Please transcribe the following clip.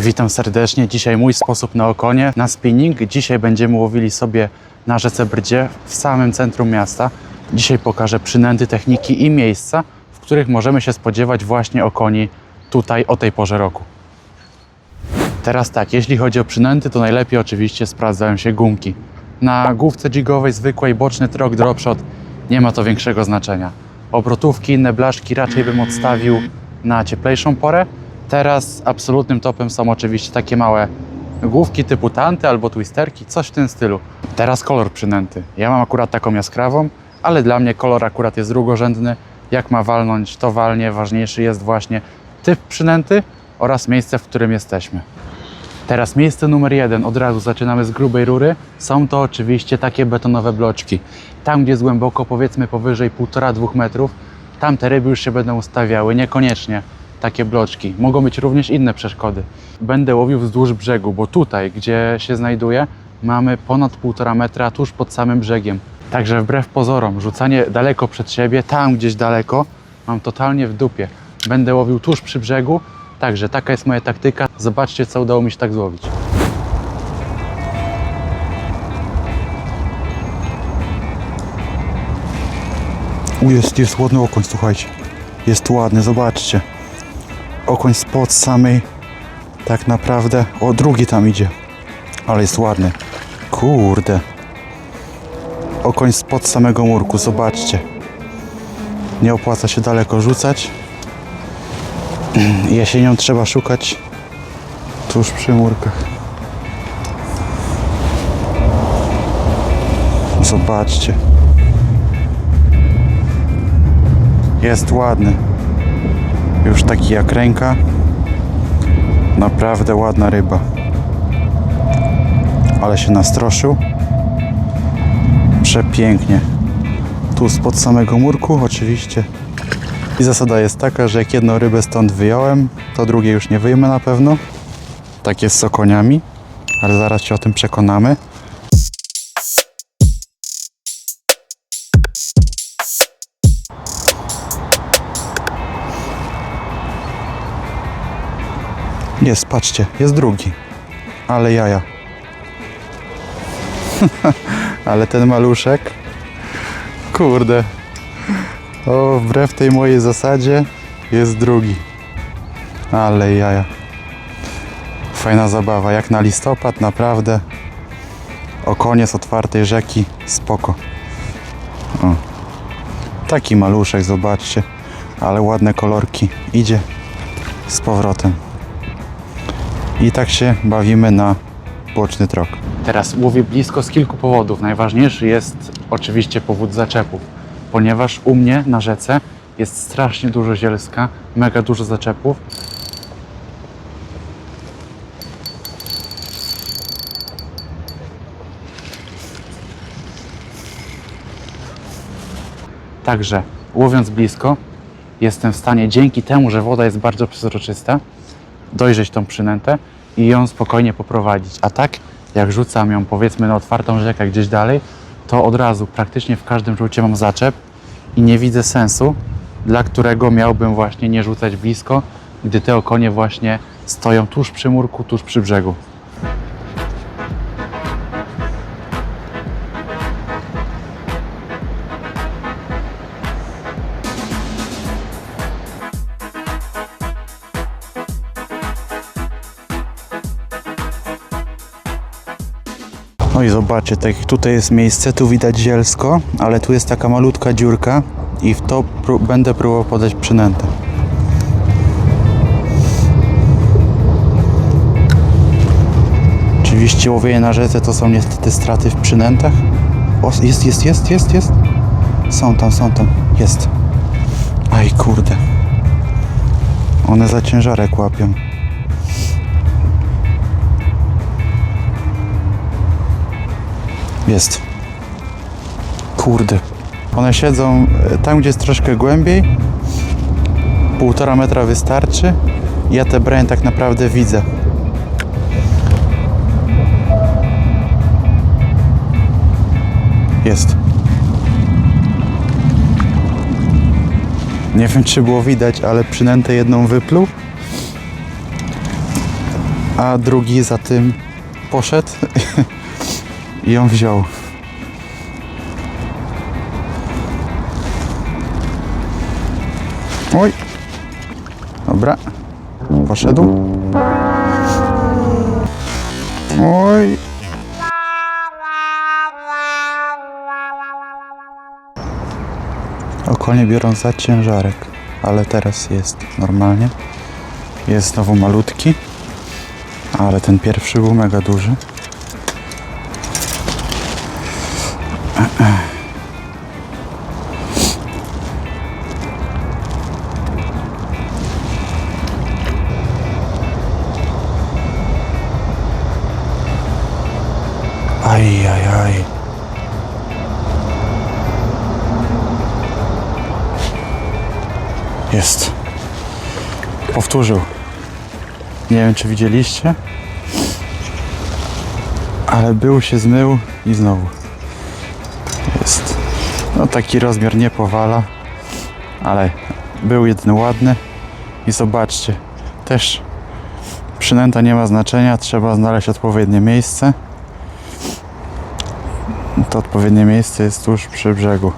Witam serdecznie. Dzisiaj mój sposób na okonie, na spinning. Dzisiaj będziemy łowili sobie na rzece Brdzie w samym centrum miasta. Dzisiaj pokażę przynęty, techniki i miejsca, w których możemy się spodziewać właśnie okoni tutaj o tej porze roku. Teraz tak, jeśli chodzi o przynęty, to najlepiej oczywiście sprawdzają się gumki. Na główce jigowej zwykłej boczny trok dropshot nie ma to większego znaczenia. Obrotówki, inne blaszki raczej bym odstawił na cieplejszą porę. Teraz absolutnym topem są oczywiście takie małe główki typu tanty albo twisterki, coś w tym stylu. Teraz kolor przynęty. Ja mam akurat taką jaskrawą, ale dla mnie kolor akurat jest drugorzędny. Jak ma walnąć, to walnie. Ważniejszy jest właśnie typ przynęty oraz miejsce, w którym jesteśmy. Teraz miejsce numer jeden, od razu zaczynamy z grubej rury. Są to oczywiście takie betonowe bloczki. Tam, gdzie jest głęboko, powiedzmy powyżej 1,5-2 metrów, tam te ryby już się będą ustawiały, niekoniecznie takie bloczki. Mogą być również inne przeszkody. Będę łowił wzdłuż brzegu, bo tutaj, gdzie się znajduję, mamy ponad 1,5 metra tuż pod samym brzegiem. Także wbrew pozorom, rzucanie daleko przed siebie, tam gdzieś daleko, mam totalnie w dupie. Będę łowił tuż przy brzegu, także taka jest moja taktyka. Zobaczcie, co udało mi się tak złowić. U, jest, jest ładny okoń, słuchajcie. Jest ładny, zobaczcie. Okoń spod samej, tak naprawdę, o drugi tam idzie. Ale jest ładny. Kurde. Okoń spod samego murku, zobaczcie. Nie opłaca się daleko rzucać. Jesienią trzeba szukać tuż przy murkach. Zobaczcie. Jest ładny. Już taki jak ręka. Naprawdę ładna ryba. Ale się nastroszył. Przepięknie. Tu spod samego murku oczywiście. I zasada jest taka, że jak jedną rybę stąd wyjąłem, to drugie już nie wyjmę na pewno. Tak jest z okoniami, ale zaraz się o tym przekonamy. Jest, patrzcie, jest drugi. Ale jaja. Ale ten maluszek. Kurde. O, wbrew tej mojej zasadzie jest drugi. Ale jaja. Fajna zabawa, jak na listopad, naprawdę. O koniec otwartej rzeki, spoko. O. Taki maluszek, zobaczcie. Ale ładne kolorki. Idzie z powrotem. I tak się bawimy na boczny trok. Teraz łowię blisko z kilku powodów. Najważniejszy jest oczywiście powód zaczepów, ponieważ u mnie na rzece jest strasznie dużo zielska, mega dużo zaczepów. Także łowiąc blisko, jestem w stanie dzięki temu, że woda jest bardzo przezroczysta, dojrzeć tą przynętę i ją spokojnie poprowadzić. A tak, jak rzucam ją powiedzmy na otwartą rzekę gdzieś dalej, to od razu praktycznie w każdym rzucie mam zaczep i nie widzę sensu, dla którego miałbym właśnie nie rzucać blisko, gdy te okonie właśnie stoją tuż przy murku, tuż przy brzegu. No i zobaczcie, tak tutaj jest miejsce, tu widać zielsko, ale tu jest taka malutka dziurka i w to będę próbował podać przynętę. Oczywiście łowienie na rzece to są niestety straty w przynętach. O, jest, jest, jest, jest, jest. Są tam, są tam, jest. Aj kurde. One za ciężarek łapią. Jest. Kurde. One siedzą e, tam, gdzie jest troszkę głębiej. Półtora metra wystarczy. Ja te brain tak naprawdę widzę. Jest. Nie wiem, czy było widać, ale przynętę jedną wypluł. a drugi za tym poszedł i ją wziął. Oj. Dobra. Poszedł. Oj. Okonie biorą za ciężarek, ale teraz jest normalnie. Jest znowu malutki, ale ten pierwszy był mega duży. Aj, aj. Jest. Powtórzył. Nie wiem, czy widzieliście, ale był się zmył i znowu. No taki rozmiar nie powala, ale był jeden ładny i zobaczcie, też przynęta nie ma znaczenia, trzeba znaleźć odpowiednie miejsce. To odpowiednie miejsce jest tuż przy brzegu.